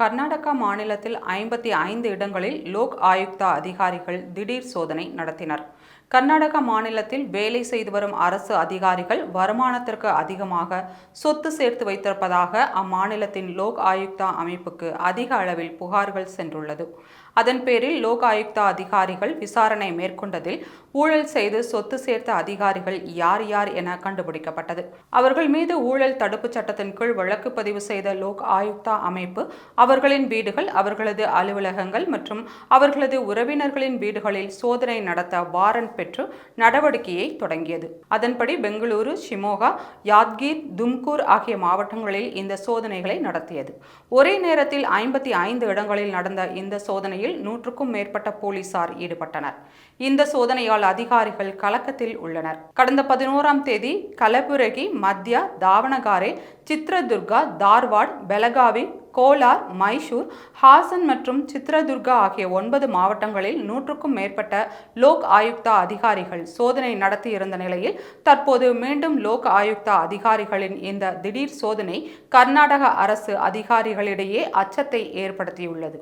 கர்நாடகா மாநிலத்தில் ஐம்பத்தி ஐந்து இடங்களில் லோக் ஆயுக்தா அதிகாரிகள் திடீர் சோதனை நடத்தினர். கர்நாடகா மாநிலத்தில் வேலை செய்து வரும் அரசு அதிகாரிகள் வருமானத்திற்கு அதிகமாக சொத்து சேர்த்து வைத்திருப்பதாக அம்மாநிலத்தின் லோக் ஆயுக்தா அமைப்புக்கு அதிக அளவில் புகார்கள் சென்றுள்ளது. அதன் பேரில் லோக் ஆயுக்தா அதிகாரிகள் விசாரணை மேற்கொண்டதில் ஊழல் செய்து சொத்து சேர்த்த அதிகாரிகள் யார் யார் என கண்டுபிடிக்கப்பட்டது. அவர்கள் மீது ஊழல் தடுப்புச் சட்டத்தின் கீழ் வழக்கு பதிவு செய்த லோக் ஆயுக்தா அமைப்பு அவர்களின் வீடுகள் அவர்களது அலுவலகங்கள் மற்றும் அவர்களது உறவினர்களின் வீடுகளில் சோதனை நடத்த வாரண்ட் பெற்று நடவடிக்கையை தொடங்கியது. அதன்படி பெங்களூரு ஷிமோகா யாத்கீர் தும்கூர் ஆகிய மாவட்டங்களில் இந்த சோதனைகளை நடத்தியது. ஒரே நேரத்தில் ஐம்பத்தி ஐந்து இடங்களில் நடந்த இந்த சோதனையில் நூற்றுக்கும் மேற்பட்ட போலீசார் ஈடுபட்டனர். இந்த சோதனையால் அதிகாரிகள் கலக்கத்தில் உள்ளனர். கடந்த பதினோராம் தேதி கலபுரகி மத்தியா தாவணகாரே சித்ரதுர்கா தார்வாட் பெலகாவி கோலார் மைசூர் ஹாசன் மற்றும் சித்ரதுர்கா ஆகிய ஒன்பது மாவட்டங்களில் நூற்றுக்கும் மேற்பட்ட லோக் ஆயுக்தா அதிகாரிகள் சோதனை நடத்தியிருந்த நிலையில் தற்போது மீண்டும் லோக் ஆயுக்தா அதிகாரிகளின் இந்த திடீர் சோதனை கர்நாடக அரசு அதிகாரிகளிடையே அச்சத்தை ஏற்படுத்தியுள்ளது.